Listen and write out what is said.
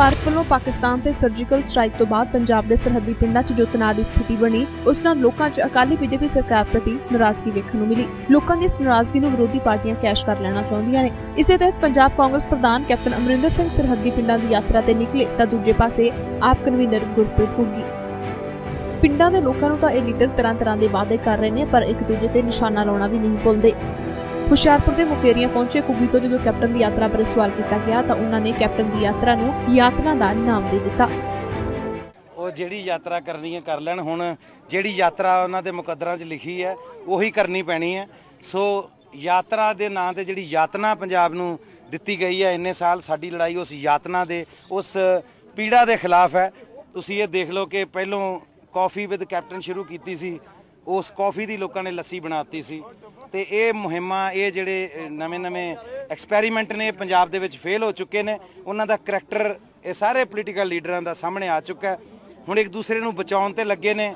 ਭਾਰਤ ਵੱਲੋਂ ਪਾਕਿਸਤਾਨ ਤੇ surgical strike ਤੋਂ ਬਾਅਦ ਪੰਜਾਬ ਦੇ ਸਰਹੱਦੀ ਪਿੰਡਾਂ 'ਚ ਜੋ ਤਣਾਅ ਦੀ ਸਥਿਤੀ ਬਣੀ, ਉਸ ਨਾਲ ਲੋਕਾਂ 'ਚ ਅਕਾਲੀ ਬੀਜੇਪੀ ਸਰਕਾਰ ਪ੍ਰਤੀ ਨਾਰਾਜ਼ਗੀ ਵੇਖਣ ਨੂੰ ਮਿਲੀ। ਲੋਕਾਂ ਦੀ ਇਸ ਨਾਰਾਜ਼ਗੀ ਨੂੰ ਵਿਰੋਧੀ ਪਾਰਟੀਆਂ ਕੈਸ਼ ਕਰ ਲੈਣਾ ਚਾਹੁੰਦੀਆਂ ਨੇ। ਇਸੇ ਤਹਿਤ ਪੰਜਾਬ ਕਾਂਗਰਸ ਪ੍ਰਧਾਨ ਕੈਪਟਨ ਅਮਰਿੰਦਰ ਸਿੰਘ ਸਰਹੱਦੀ ਪਿੰਡਾਂ ਦੀ ਯਾਤਰਾ ਤੇ ਨਿਕਲੇ ਤਾਂ ਦੂਜੇ ਪਾਸੇ ਆਪ ਕਨਵੀਨਰ ਗੁਰਪ੍ਰੀਤ ਹੋਗੀ। ਪਿੰਡਾਂ ਦੇ ਲੋਕਾਂ ਨੂੰ ਤਾਂ ਇਹ ਲੀਡਰ ਤਰ੍ਹਾਂ ਤਰ੍ਹਾਂ ਦੇ ਵਾਅਦੇ ਕਰ ਰਹੇ ਨੇ, ਪਰ ਇੱਕ ਦੂਜੇ ਤੇ ਨਿਸ਼ਾਨਾ ਲਾਉਣਾ ਵੀ ਨਹੀਂ ਭੁੱਲਦੇ। ਹੁਸ਼ਿਆਰਪੁਰ ਦੇ ਮੁਕੇਰੀਆਂ ਪਹੁੰਚੇ ਕੁੱਗੀ ਤੋਂ ਜਦੋਂ ਕੈਪਟਨ ਦੀ ਯਾਤਰਾ ਬਾਰੇ ਸਵਾਲ ਕੀਤਾ ਗਿਆ ਤਾਂ ਉਹਨਾਂ ਨੇ ਕੈਪਟਨ ਦੀ ਯਾਤਰਾ ਨੂੰ ਯਾਤਰਾ ਦਾ ਨਾਮ ਦੇ ਦਿੱਤਾ। ਉਹ ਜਿਹੜੀ ਯਾਤਰਾ ਕਰਨੀ ਹੈ ਕਰ ਲੈਣ, ਹੁਣ ਜਿਹੜੀ ਯਾਤਰਾ ਉਹਨਾਂ ਦੇ ਮੁਕੱਦਰਾਂ 'ਚ ਲਿਖੀ ਹੈ, ਉਹੀ ਕਰਨੀ ਪੈਣੀ ਹੈ। ਸੋ ਯਾਤਰਾ ਦੇ ਨਾਂ ਤੇ ਜਿਹੜੀ ਯਾਤਨਾ ਪੰਜਾਬ ਨੂੰ ਦਿੱਤੀ ਗਈ ਹੈ ਇੰਨੇ ਸਾਲ ਸਾਡੀ ਲੜਾਈ ਉਸ ਯਾਤਨਾ ਦੇ, ਉਸ ਪੀੜਾ ਦੇ ਖਿਲਾਫ ਹੈ। ਤੁਸੀਂ ਇਹ ਦੇਖ ਲਓ ਕਿ ਪਹਿਲੋਂ ਕਾਫੀ ਵਿਦ ਕੈਪਟਨ ਸ਼ੁਰੂ ਕੀਤੀ ਸੀ ਉਸ ਕਾਫੀ ਦੀ ਲੋਕਾਂ ਨੇ ਲੱਸੀ ਬਣਾਤੀ ਸੀ। ਤੇ ਇਹ ਮੁਹਿੰਮਾਂ, ਇਹ ਜਿਹੜੇ ਨਵੇਂ-ਨਵੇਂ ਐਕਸਪੈਰੀਮੈਂਟ ਨੇ ਇਹ ਪੰਜਾਬ ਦੇ ਵਿੱਚ ਫੇਲ ਹੋ ਚੁੱਕੇ ਨੇ। ਉਹਨਾਂ ਦਾ ਕਰੈਕਟਰ ਇਹ ਸਾਰੇ ਪੋਲੀਟੀਕਲ ਲੀਡਰਾਂ ਦਾ ਸਾਹਮਣੇ ਆ ਚੁੱਕਾ ਹੁਣ ਇੱਕ ਦੂਸਰੇ ਨੂੰ ਬਚਾਉਣ ਤੇ ਲੱਗੇ ਨੇ।